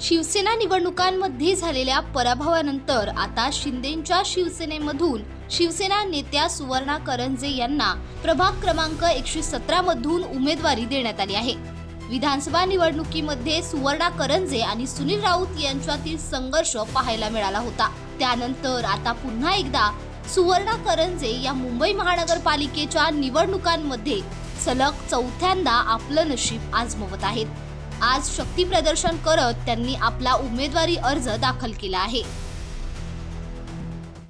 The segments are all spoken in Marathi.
शिवसेना निवडणुकांमध्ये झालेल्या पराभवानंतर आता शिंदेंच्या शिवसेनेमधून शिवसेना नेत्या सुवर्णा करंजे यांना प्रभाग क्रमांक एकशे सतरा मधून उमेदवारी देण्यात आली आहे. विधानसभा निवडणुकीमध्ये सुवर्णा करंजे आणि सुनील राऊत यांच्यातील संघर्ष पाहायला मिळाला होता. त्यानंतर आता पुन्हा एकदा सुवर्णा करंजे या मुंबई महानगरपालिकेच्या निवडणुकांमध्ये सलग चौथ्यांदा आपलं नशीब आजमवत आहेत. आज शक्ती प्रदर्शन करत त्यांनी आपला उमेदवारी अर्ज दाखल केला आहे.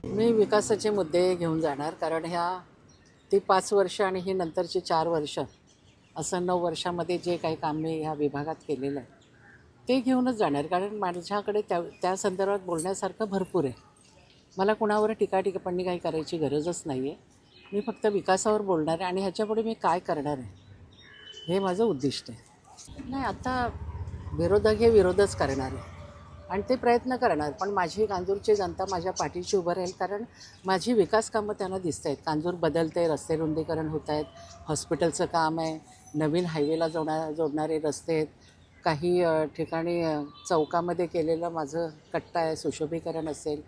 मी विकासाचे मुद्दे घेऊन जाणार कारण ह्या ती पाच वर्ष आणि ही नंतरची चार वर्ष असं नऊ वर्षामध्ये जे काही काम मी ह्या विभागात केलेलं आहे ते घेऊनच जाणार. कारण माझ्याकडे त्या त्या संदर्भात बोलण्यासारखं भरपूर आहे. मला कुणावर टीका टिप्पणी काही करायची गरजच नाही आहे मी फक्त विकासावर बोलणार आहे आणि ह्याच्यापुढे मी काय करणार आहे हे माझं उद्दिष्ट आहे. नाही आता विरोधक हे विरोधच करणार आहे. आणि ते प्रयत्न करणार पण माझी कांजूरची जनता माझ्या पाठीशी उभं राहील कारण माझी विकास कामं त्यांना दिसत आहेत. कांजूर बदलते रस्ते रुंदीकरण होत आहेत हॉस्पिटलचं काम आहे नवीन हायवेला जोडा जोडणारे रस्ते आहेत. काही ठिकाणी चौकामध्ये केलेलं माझं कट्टा आहे सुशोभीकरण असेल.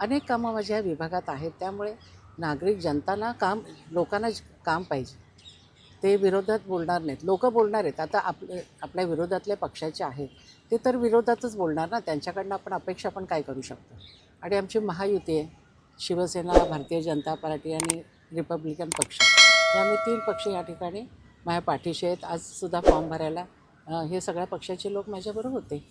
अनेक कामं माझ्या या विभागात आहेत त्यामुळे नागरिक जनताना काम लोकांना काम पाहिजे. ते विरोधात बोलणार नाहीत. लोक बोलणार आहेत. आता आपले आपल्या विरोधातल्या पक्षाचे आहेत. ते तर विरोधातच बोलणार ना? त्यांच्याकडनं आपण अपेक्षा पण काय करू शकतो? आणि आमची महायुती आहे. शिवसेना भारतीय जनता पार्टी आणि रिपब्लिकन पक्ष. यामुळे तीन पक्ष या ठिकाणी माझ्या पाठीशी आहेत. आजसुद्धा फॉर्म भरायला हे सगळ्या पक्षाचे लोक माझ्याबरोबर होते.